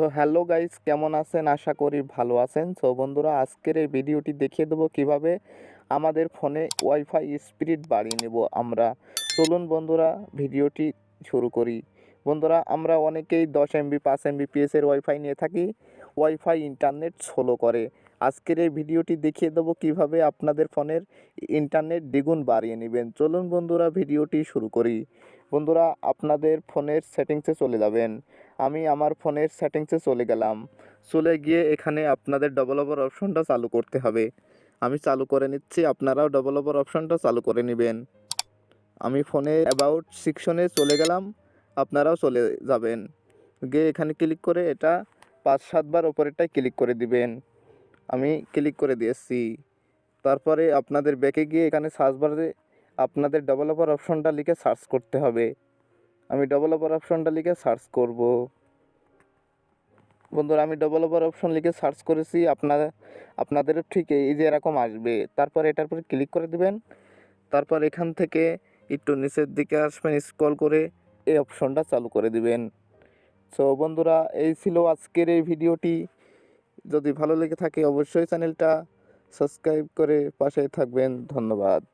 So hello guys, কেমন আছেন? আশা করি ভালো আছেন। সো বন্ধুরা, আজকের এই ভিডিওটি দেখিয়ে দেবো কীভাবে আমাদের ফোনে ওয়াইফাই স্পিড বাড়িয়ে নেব আমরা। চলুন বন্ধুরা, ভিডিওটি শুরু করি। বন্ধুরা, আমরা অনেকেই দশ এমবি, পাঁচ এমবি পিএসের ওয়াইফাই নিয়ে থাকি। ওয়াইফাই ইন্টারনেট সোলো করে। আজকের এই ভিডিওটি দেখিয়ে দেবো কীভাবে আপনাদের ফোনের ইন্টারনেট দ্বিগুণ বাড়িয়ে নেবেন। চলুন বন্ধুরা, ভিডিওটি শুরু করি। বন্ধুরা, আপনাদের ফোনের সেটিংসে চলে যাবেন। আমি আমার ফোনের সেটিংসে চলে গেলাম। চলে গিয়ে এখানে আপনাদের ডবল ডেভেলপার অপশনটা চালু করতে হবে। আমি চালু করে নিচ্ছি, আপনারাও ডবল ডেভেলপার অপশনটা চালু করে নেবেন। আমি ফোনে অ্যাবাউট সেকশনে চলে গেলাম, আপনারাও চলে যাবেন। গিয়ে এখানে ক্লিক করে এটা পাঁচ সাতবার ওপরেরটায় ক্লিক করে দিবেন। আমি ক্লিক করে দিয়েছি। তারপরে আপনাদের ব্যাকে গিয়ে এখানে সার্চ বারে আপনাদের ডেভেলপার অপশনটা লিখে সার্চ করতে হবে। আমি ডেভেলপার অপশনটা লিখে সার্চ করব। বন্ধুরা, আমি ডেভেলপার অপশন লিখে সার্চ করেছি আপনার আপনাদেরও ঠিক এই যে এরকম আসবে। তারপর এটার উপরে ক্লিক করে দিবেন। তারপর এখান থেকে একটু নিচের দিকে আসবেন স্ক্রল করে এই অপশনটা চালু করে দিবেন। সো বন্ধুরা, এই ছিল আজকের এই ভিডিওটি যদি ভালো লেগে থাকে অবশ্যই চ্যানেলটা সাবস্ক্রাইব করে পাশে থাকবেন। ধন্যবাদ।